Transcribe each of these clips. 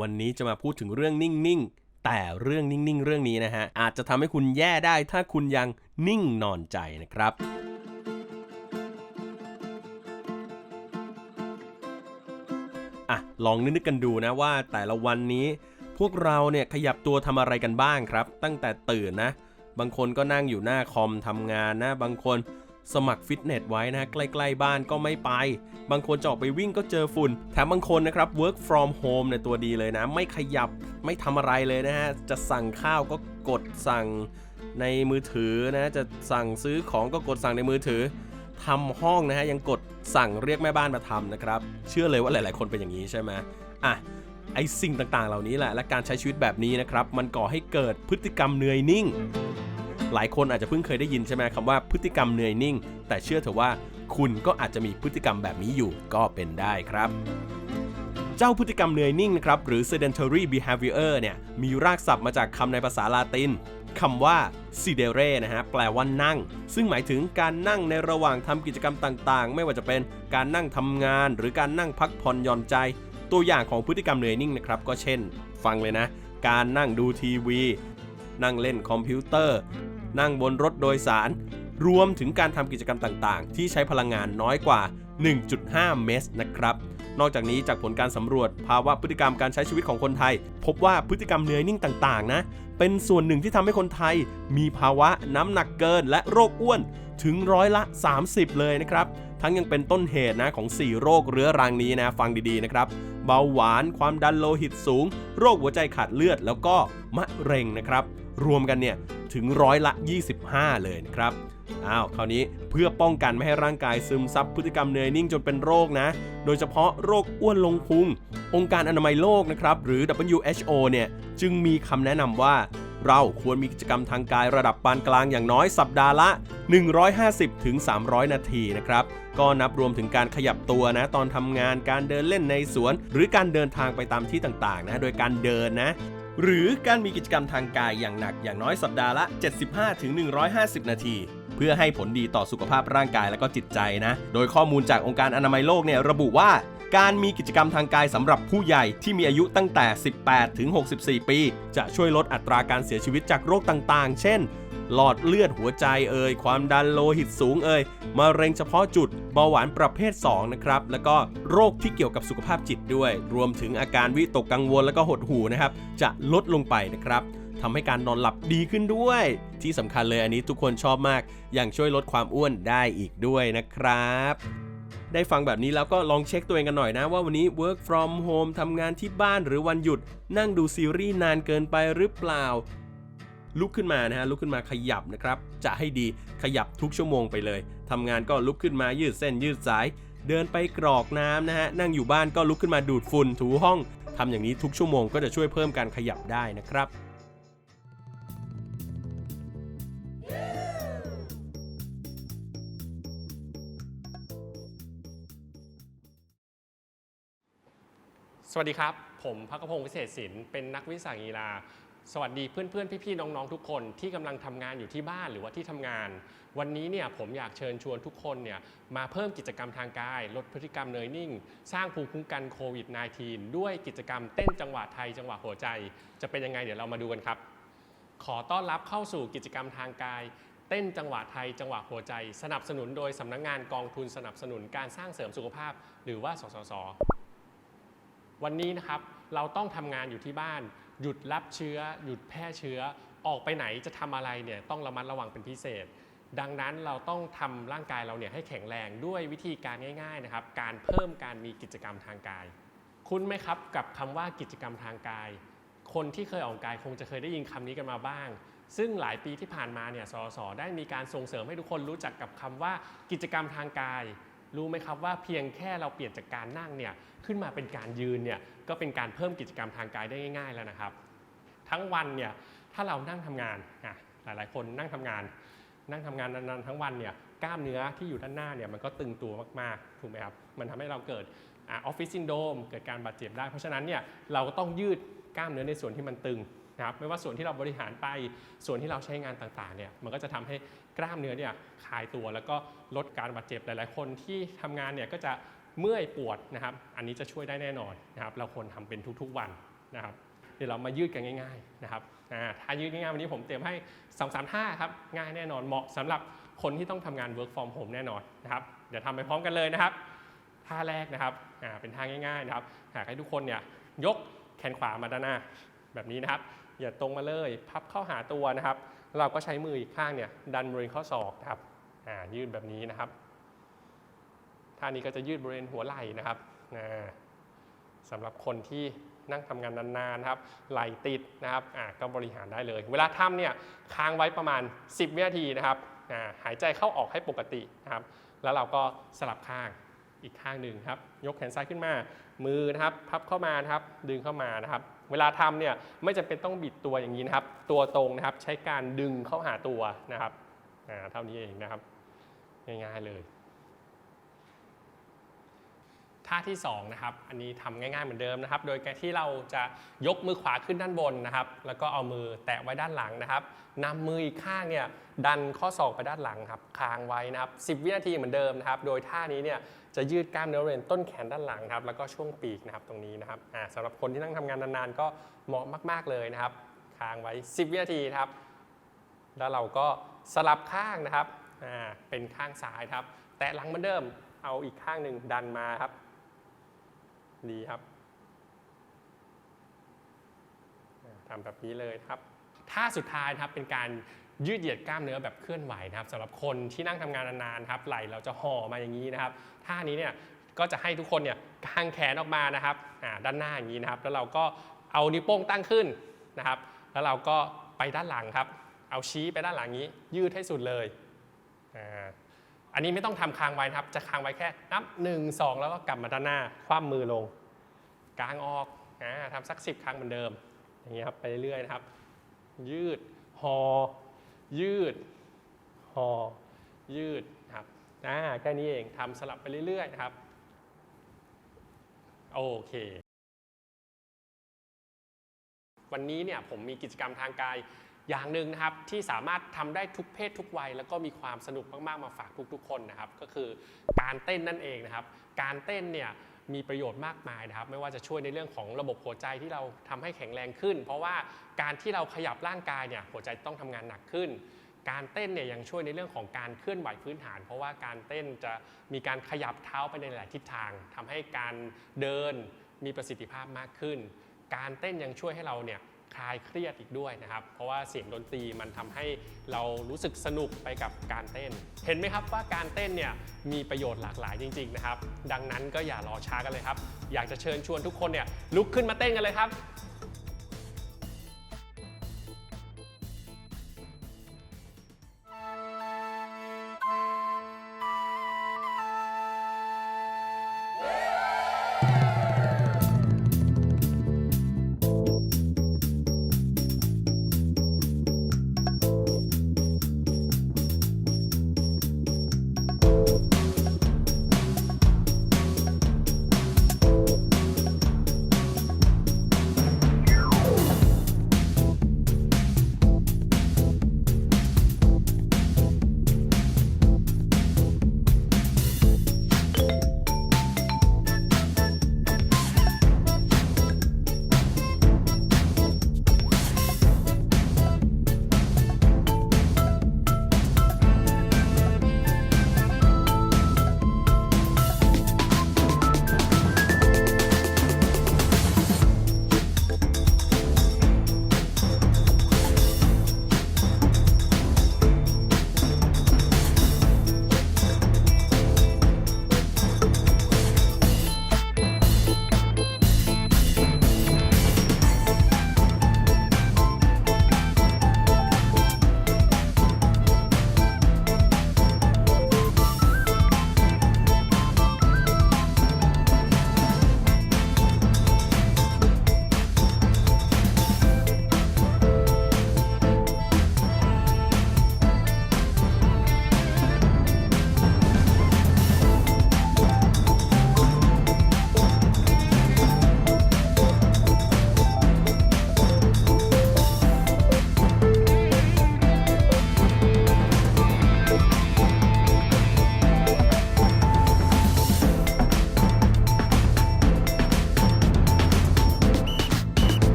วันนี้จะมาพูดถึงเรื่องนิ่งๆ แต่เรื่องนิ่งๆ เรื่องนี้นะฮะ อาจจะทำให้คุณแย่ได้ถ้าคุณยังนิ่งนอนใจนะครับอะลองนึกกันดูนะว่าแต่ละวันนี้ พวกเราเนี่ยขยับตัวทำอะไรกันบ้างครับ ตั้งแต่ตื่นนะ บางคนก็นั่งอยู่หน้าคอมทำงานนะ บางคน สมัครฟิตเนสไว้นะใกล้ๆบ้านก็ไม่ไป บางคนจะออกไปวิ่งก็เจอฝุ่น แถมบางคนนะครับ work from home เนี่ยตัวดีเลยนะ ไม่ขยับไม่ทำอะไรเลยนะฮะ จะสั่งข้าวก็กดสั่งในมือถือนะ จะสั่งซื้อของก็กดสั่งในมือถือทำห้องนะฮะยังกดสั่งเรียกแม่บ้านมาทำนะครับ เชื่อเลยว่าหลาย ๆ คนเป็นอย่างนี้ใช่ไหมอะไอสิ่งต่างๆ เหล่านี้แหละ และการใช้ชีวิตแบบนี้นะครับ มันก่อให้เกิดพฤติกรรมเหนื่อยนิ่ง หลายคนอาจจะเพิ่งเคยได้ยินใช่ไหมคำว่าพฤติกรรมเหนื่อยนิ่ง แต่เชื่อเถอะว่าคุณก็อาจจะมีพฤติกรรมแบบนี้อยู่ก็เป็นได้ครับเจ้าพฤติกรรมเหนื่อยนิ่งนะครับ หรือ sedentary behavior เนี่ย มีรากศัพท์มาจากคำในภาษาลาตินคำว่า sedere นะฮะ แปลว่านั่ง ซึ่งหมายถึงการนั่งในระหว่างทำกิจกรรมต่างๆ ไม่ว่าจะเป็นการนั่งทำงาน หรือการนั่งพักผ่อนหย่อนใจ ตัวอย่างของพฤติกรรมเหนื่อยนิ่งนะครับ ก็เช่น ฟังเลยนะ การนั่งดูทีวี นั่งเล่นคอมพิวเตอร์ นั่งบนรถโดยสาร รวมถึงการทำกิจกรรมต่างๆ ที่ใช้พลังงานน้อยกว่า 1.5 เมสนะครับ นอกจากนี้จากผลการสำรวจภาวะพฤติกรรมการใช้ชีวิตของคนไทย พบว่าพฤติกรรมเนื่อนิ่งต่างๆ นะ เป็นส่วนหนึ่งที่ทำให้คนไทย มีภาวะน้ำหนักเกินและโรคอ้วนถึงร้อยละ 30 เลยนะครับ ทั้งยังเป็นต้นเหตุนะของ 4 โรคเรื้อรังนี้นะฟังดีๆนะครับ เบาหวาน ความดันโลหิตสูง โรคหัวใจขาดเลือด แล้วก็มะเร็งนะครับ รวมกันเนี่ยถึงร้อยละ 25 เลยนะครับอ้าวคราวนี้เพื่อป้องกันไม่ให้ร่างกายซึมซับพฤติกรรมเนยนิ่งจนเป็นโรคนะ โดยเฉพาะโรคอ้วนลงพุง องค์การอนามัยโลกนะครับ หรือ WHO เนี่ยจึงมีคำแนะนำว่า เราควรมีกิจกรรมทางกายระดับปานกลางอย่างน้อยสัปดาห์ละ 150ถึง300 นาทีนะครับ ก็นับรวมถึงการขยับตัวนะ ตอนทำงานการเดินเล่นในสวน หรือการเดินทางไปตามที่ต่างๆนะ โดยการเดินนะ หรือการมีกิจกรรมทางกายอย่างหนักอย่างน้อยสัปดาห์ละ 75ถึง150 นาที เพื่อให้ผลดีต่อสุขภาพร่างกายและก็จิตใจนะ โดยข้อมูลจากองค์การอนามัยโลกเนี่ยระบุว่าการมีกิจกรรมทางกายสำหรับผู้ใหญ่ที่มีอายุตั้งแต่ 18 ถึง 64 ปี จะช่วยลดอัตราการเสียชีวิตจากโรคต่างๆ เช่น หลอดเลือดหัวใจเอ่ยความดันโลหิตสูงเอ่ยมะเร็งเฉพาะจุดเบาหวานประเภท 2 นะครับ แล้วก็โรคที่เกี่ยวกับสุขภาพจิตด้วย รวมถึงอาการวิตกกังวลแล้วก็หดหู่นะครับ จะลดลงไปนะครับทำให้การนอนหลับดีขึ้นด้วย ที่สำคัญเลยอันนี้ทุกคนชอบมากยังช่วยลดความอ้วนได้อีกด้วยนะครับได้ฟังแบบนี้แล้วก็ลองเช็คตัวเองกันหน่อยนะ ว่าวันนี้ work from home ทำงานที่บ้านหรือวันหยุด นั่งดูซีรีส์นานเกินไปหรือเปล่า ลุกขึ้นมานะฮะลุกขึ้นมาขยับนะครับจะให้ดีขยับทุกชั่วโมงไปเลยทำงานก็ลุกขึ้นมายืดเส้นยืดสาย เดินไปกรอกน้ำนะฮะนั่งอยู่บ้านก็ลุกขึ้นมาดูดฝุ่นถูห้องทำอย่างนี้ทุกชั่วโมงก็จะช่วยเพิ่มการขยับได้นะครับสวัสดีครับ ผมพักพงศ์วิเศษศิลป์เป็นนักวิชากีฬา สวัสดีเพื่อนๆ พี่ๆ น้องๆ ทุกคนที่กำลังทำงานอยู่ที่บ้านหรือว่าที่ทำงาน วันนี้เนี่ยผมอยากเชิญชวนทุกคนเนี่ยมาเพิ่มกิจกรรมทางกาย ลดพฤติกรรมเนยนิ่ง สร้างภูมิคุ้มกันโควิด -19 ด้วยกิจกรรมเต้นจังหวะไทยจังหวะหัวใจ จะเป็นยังไงเดี๋ยวเรามาดูกันครับ ขอต้อนรับเข้าสู่กิจกรรมทางกาย เต้นจังหวะไทยจังหวะหัวใจ สนับสนุนโดยสำนักงงานกองทุนสนับสนุนการสร้างเสริมสุขภาพ หรือว่าสสส วันนี้นะครับเราต้องทำงานอยู่ที่บ้าน หยุดรับเชื้อ หยุดแพร่เชื้อออกไปไหนจะทำอะไรเนี่ยต้องระมัดระวังเป็นพิเศษ ดังนั้นเราต้องทำร่างกายเราเนี่ยให้แข็งแรงด้วยวิธีการง่ายๆนะครับ การเพิ่มการมีกิจกรรมทางกาย คุ้นไหมครับกับคำว่ากิจกรรมทางกาย คนที่เคยออกกายคงจะเคยได้ยินคำนี้กันมาบ้าง ซึ่งหลายปีที่ผ่านมาเนี่ยสสได้มีการส่งเสริมให้ทุกคนรู้จักกับคำว่ากิจกรรมทางกาย รู้ไหมครับว่าเพียงแค่เราเปลี่ยนจากการนั่งเนี่ยขึ้นมาเป็นการยืนเนี่ยก็เป็นการเพิ่มกิจกรรมทางกายได้ง่าย ๆแล้วนะครับ ทั้งวันเนี่ยถ้าเรานั่งทำงานอะหลายๆ คนนั่งทำงาน นั่งทำงานนานๆทั้งวันเนี่ยกล้ามเนื้อที่อยู่ด้านหน้าเนี่ยมันก็ตึงตัวมากๆถูกไหมครับมันทำให้เราเกิดออฟฟิศซินโดมเกิดการบาดเจ็บได้ เพราะฉะนั้นเนี่ยเราก็ต้องยืดกล้ามเนื้อในส่วนที่มันตึง นะครับไม่ว่าส่วนที่เราบริหารไปส่วนที่เราใช้งานต่างๆเนี่ยมันก็จะทำให้กล้ามเนื้อเนี่ยคลายตัว แล้วก็ลดการบาดเจ็บหลาย ๆ คนที่ทำงานเนี่ยก็จะเมื่อยปวดนะครับ อันนี้จะช่วยได้แน่นอนนะครับ เราควรทำเป็นทุกๆวันนะครับ เดี๋ยวเรามายืดกันง่าย ๆนะครับอ่าท่ายืดง่ายๆวันนี้ผมเตรียมให้2องสามท่าครับง่ายแน่นอนเหมาะสำหรับคนที่ต้องทำงาน work from home แน่นอนนะครับ เดี๋ยวทำไปพร้อมกันเลยนะครับท่าแรกนะครับอ่าเป็นท่าง่ายๆนะครับอยากให้ทุกคนเนี่ยยกแขนขวามาด้านหน้าแบบนี้นะครับ อย่าตรงมาเลยพับเข้าหาตัวนะครับ เราก็ใช้มืออีกข้างเนี่ยดันบริเวณข้อศอกนะครับอ่ายืดแบบนี้นะครับท่านี้ก็จะยืดบริเวณหัวไหล่นะครับสำหรับคนที่นั่งทำงานนานๆนะครับ ไหล่ติดนะครับอ่าก็บริหารได้เลย เวลาทำเนี่ยค้างไว้ประมาณ 10 วินาทีนะครับอ่าหายใจเข้าออกให้ปกตินะครับ แล้วเราก็สลับข้างอีกข้างหนึ่งครับ ยกแขนซ้ายขึ้นมา มือนะครับ พับเข้ามานะครับ ดึงเข้ามานะครับ เวลาทำเนี่ยไม่จำเป็นต้องบิดตัวอย่างนี้นะครับ ตัวตรงนะครับใช้การดึงเข้าหาตัวนะครับอ่าเท่านี้เองนะครับ ง่ายๆเลย ท่าที่2นะครับ อันนี้ทำง่ายๆเหมือนเดิมนะครับ โดยการที่เราจะยกมือขวาขึ้นด้านบนนะครับ แล้วก็เอามือแตะไว้ด้านหลังนะครับนำมืออีกข้างเนี่ยดันข้อศอกไปด้านหลังครับ ค้างไว้นะครับ 10 วินาทีเหมือนเดิมนะครับ โดยท่านี้เนี่ยจะยืดกล้ามเนื้อบริเวณต้นแขนด้านหลังครับ แล้วก็ช่วงปีกนะครับตรงนี้นะครับสำหรับคนที่นั่งทำงานนานๆ ก็เหมาะมาก ๆเลยนะครับ ค้างไว้ 10 วินาทีครับ แล้วเราก็สลับข้างนะครับ เป็นข้างซ้ายครับ แตะหลังเหมือนเดิม เอาอีกข้างหนึ่งดันมาครับ ดีครับทำแบบนี้เลยครับท่าสุดท้ายนะครับเป็นการยืดเหยียดกล้ามเนื้อแบบเคลื่อนไหวนะครับสำหรับคนที่นั่งทำงานนานๆครับไหล่เราจะห่อมาอย่างนี้นะครับท่านี้เนี่ยก็จะให้ทุกคนเนี่ยกางแขนออกมานะครับด้านหน้าอย่างนี้นะครับ แล้วเราก็เอานิ้วโป้งตั้งขึ้นนะครับ แล้วเราก็ไปด้านหลังครับ เอาชี้ไปด้านหลังนี้ ยืดให้สุดเลยอ่า อันนี้ไม่ต้องทำค้างไว้นะครับ จะค้างไว้แค่นับ 1 2 แล้วก็กลับมาด้านหน้า คว่ำมือลงกลางออกอ่าทำสัก 10 ครั้งเหมือนเดิม อย่างเงี้ยครับไปเรื่อยๆนะครับ ยืดหอยืดหอยืดนะครับอ่าแค่นี้เองทำสลับไปเรื่อยๆนะครับ โอเค วันนี้เนี่ยผมมีกิจกรรมทางกาย อย่างหนึ่งนะครับที่สามารถทำได้ทุกเพศทุกวัย แล้วก็มีความสนุกมากๆมาฝากทุกๆ คนนะครับ ก็คือการเต้นนั่นเองนะครับ การเต้นเนี่ยมีประโยชน์มากมายนะครับ ไม่ว่าจะช่วยในเรื่องของระบบหัวใจที่เราทำให้แข็งแรงขึ้น เพราะว่าการที่เราขยับร่างกายเนี่ยหัวใจต้องทำงานหนักขึ้น การเต้นเนี่ยยังช่วยในเรื่องของการเคลื่อนไหวพื้นฐาน เพราะว่าการเต้นจะมีการขยับเท้าไปในหลายทิศทางทำให้การเดินมีประสิทธิภาพมากขึ้น การเต้นยังช่วยให้เราเนี่ย คลายเครียดอีกด้วยนะครับ เพราะว่าเสียงดนตรีมันทำให้เรารู้สึกสนุกไปกับการเต้น เห็นไหมครับว่าการเต้นเนี่ยมีประโยชน์หลากหลายจริง ๆ นะครับ ดังนั้นก็อย่ารอช้ากันเลยครับ อยากจะเชิญชวนทุกคนเนี่ยลุกขึ้นมาเต้นกันเลยครับ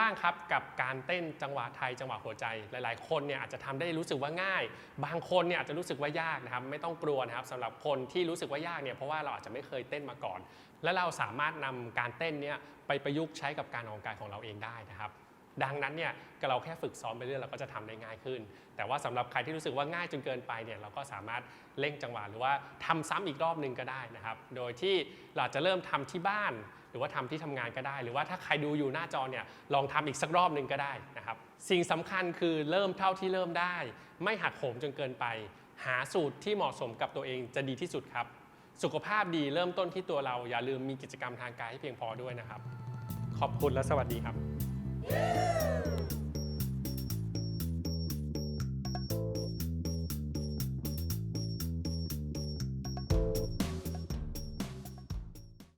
บ้างครับ กับการเต้นจังหวะไทยจังหวะหัวใจ หลาย ๆ คนเนี่ยอาจจะทำได้รู้สึกว่าง่าย บางคนเนี่ยอาจจะรู้สึกว่ายากนะครับไม่ต้องกลัวนะครับสำหรับคนที่รู้สึกว่ายากเนี่ยเพราะว่าเราอาจจะไม่เคยเต้นมาก่อน และเราสามารถนำการเต้นเนี่ยไปประยุกต์ใช้กับการออกกำลังกายของเราเองได้นะครับ ดังนั้นเนี่ยเราแค่ฝึกซ้อมไปเรื่อยเราก็จะทำได้ง่ายขึ้น แต่ว่าสำหรับใครที่รู้สึกว่าง่ายจนเกินไปเนี่ยเราก็สามารถเร่งจังหวะหรือว่าทำซ้ำอีกรอบหนึ่งก็ได้นะครับ โดยที่เราจจะเริ่มทำที่บ้าน หรือว่าทำที่ทำงานก็ได้ หรือว่าถ้าใครดูอยู่หน้าจอเนี่ยลองทำอีกสักรอบหนึ่งก็ได้นะครับ สิ่งสำคัญคือเริ่มเท่าที่เริ่มได้ ไม่หักโหมจนเกินไป หาสูตรที่เหมาะสมกับตัวเองจะดีที่สุดครับ สุขภาพดีเริ่มต้นที่ตัวเราอย่าลืมมีกิจกรรมทางกายให้เพียงพอด้วยนะครับ ขอบคุณและสวัสดีครับ Yeah.